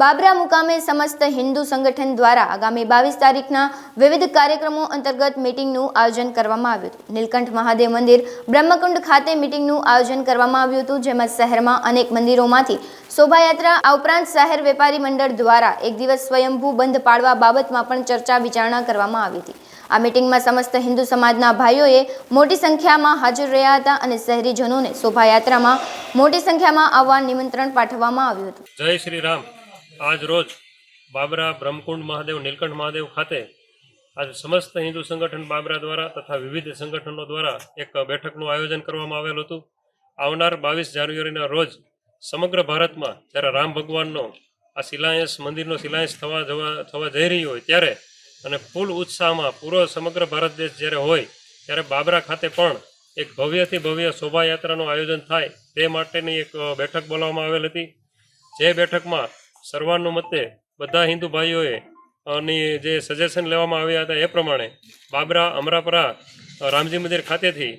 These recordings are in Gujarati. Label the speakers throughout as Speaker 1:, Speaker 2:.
Speaker 1: બાબરા મુકામે સમસ્ત હિન્દુ સંગઠન દ્વારા આગામી બાવીસ તારીખના વિવિધ કાર્યક્રમો અંતર્ગત મિટિંગનું આયોજન કરવામાં આવ્યું હતું. નીલકંઠ મહાદેવ મંદિર બ્રહ્મકુંડ ખાતે મિટિંગનું આયોજન કરવામાં આવ્યું હતું, જેમાં શહેરમાં અનેક મંદિરોમાંથી શોભાયાત્રા, આ ઉપરાંત શહેર વેપારી મંડળ દ્વારા એક દિવસ સ્વયંભૂ બંધ પાડવા બાબતમાં પણ ચર્ચા વિચારણા કરવામાં આવી હતી. આ મિટિંગમાં સમસ્ત હિન્દુ સમાજના ભાઈઓએ મોટી સંખ્યામાં હાજર રહ્યા હતા અને શહેરીજનોને શોભાયાત્રામાં મોટી સંખ્યામાં આવવા નિમંત્રણ પાઠવવામાં આવ્યું હતું.
Speaker 2: જય શ્રી રામ. આજ રોજ બાબરા બ્રહ્મકુંડ મહાદેવ નીલકંઠ મહાદેવ ખાતે આજે સમસ્ત હિન્દુ સંગઠન બાબરા દ્વારા તથા વિવિધ સંગઠનો દ્વારા એક બેઠકનું આયોજન કરવામાં આવેલું હતું. આવનાર બાવીસ જાન્યુઆરીના રોજ સમગ્ર ભારતમાં જ્યારે રામ ભગવાનનો આ શિલાન્યાસ મંદિરનો શિલાન્યાસ થવા જવા, થવા જઈ રહ્યો હોય ત્યારે અને ફૂલ ઉત્સાહમાં પૂરો સમગ્ર ભારત દેશ જ્યારે હોય ત્યારે બાબરા ખાતે પણ એક ભવ્યથી ભવ્ય શોભાયાત્રાનું આયોજન થાય તે માટેની એક બેઠક બોલાવવામાં આવેલ હતી. જે બેઠકમાં સર્વાનુમતે બધા હિન્દુ ભાઈઓએ ની જે સજેશન લેવામાં આવ્યા હતા એ પ્રમાણે બાબરા, અમરાપરા રામજી મંદિર ખાતેથી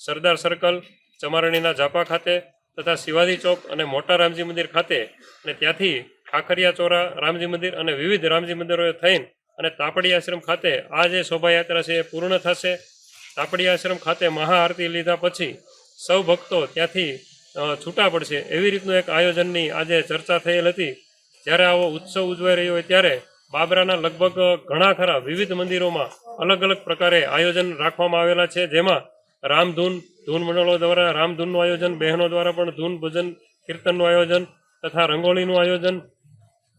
Speaker 2: સરદાર સર્કલ ચમારણીના ઝાપા ખાતે તથા શિવાજી ચોક અને મોટા રામજી મંદિર ખાતે અને ત્યાંથી ખાખરિયા ચોરા, રામજી મંદિર અને વિવિધ રામજી મંદિરોએ થઈને અને તાપડી આશ્રમ ખાતે આ જે શોભાયાત્રા છે એ પૂર્ણ થશે. તાપડી આશ્રમ ખાતે મહાઆરતી લીધા પછી સૌ ભક્તો ત્યાંથી છૂટા પડશે. એવી રીતનું એક આયોજનની આજે ચર્ચા થયેલ હતી. જ્યારે આવો ઉત્સવ ઉજવાઈ રહ્યો હોય ત્યારે બાબરાના લગભગ ઘણા ખરા વિવિધ મંદિરોમાં અલગ અલગ પ્રકારે આયોજન રાખવામાં આવેલા છે. જેમાં રામધૂન ધૂન મંડળો દ્વારા, રામધૂનનું આયોજન, બહેનો દ્વારા પણ ધૂન ભજન, કીર્તનનું આયોજન તથા રંગોળીનું આયોજન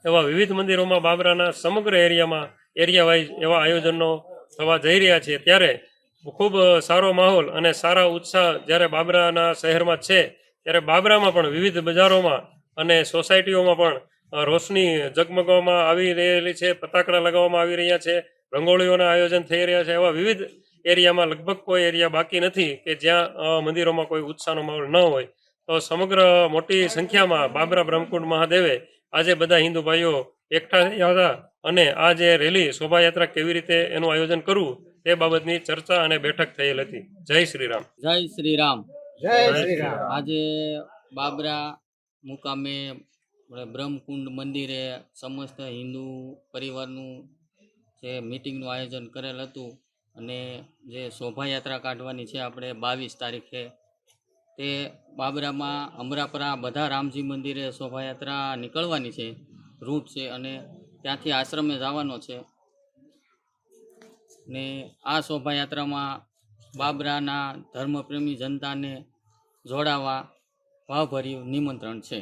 Speaker 2: એવા વિવિધ મંદિરોમાં બાબરાના સમગ્ર એરિયામાં એરિયા વાઇઝ એવા આયોજનો થવા જઈ રહ્યા છે. ત્યારે ખૂબ સારો માહોલ અને સારા ઉત્સાહ જ્યારે બાબરાના શહેરમાં છે, ત્યારે બાબરામાં પણ વિવિધ બજારોમાં અને સોસાયટીઓમાં પણ રોશની ઝગમગવામાં આવી રહેલી છે પતાકડા લગાવવામાં આવી રહ્યા છે રંગોળીઓના આયોજન થઈ રહ્યા છે એવા વિવિધ એરિયામાં લગભગ કોઈ એરિયા બાકી નથી કે જ્યાં મંદિરોમાં કોઈ ઉત્સાહનો માહોલ ન હોય. તો સમગ્ર મોટી સંખ્યામાં બાબરા બ્રહ્મકુંડ મહાદેવે આજે બધા હિન્દુ ભાઈઓ એકઠા થયા હતા અને આ જે રેલી શોભાયાત્રા કેવી રીતે એનું આયોજન કરવું તે બાબતની ચર્ચા અને બેઠક થયેલ હતી. જય શ્રી રામ
Speaker 3: જય શ્રી રામ
Speaker 2: જય શ્રી રામ
Speaker 3: આજે બાબરા મુકામે બ્રહ્મકુંડ મંદિરે સમસ્ત હિન્દુ પરિવારનું જે મિટિંગનું આયોજન કરેલ હતું અને જે શોભાયાત્રા કાઢવાની છે આપણે બાવીસ તારીખે, તે બાબરામાં અમરાપરા બધા રામજી મંદિરે શોભાયાત્રા નીકળવાની છે રૂટ છે અને ત્યાંથી આશ્રમે જવાનો છે. ને આ શોભાયાત્રામાં બાબરાના ધર્મપ્રેમી જનતાને જોડાવા ભાવભર્યું નિમંત્રણ છે.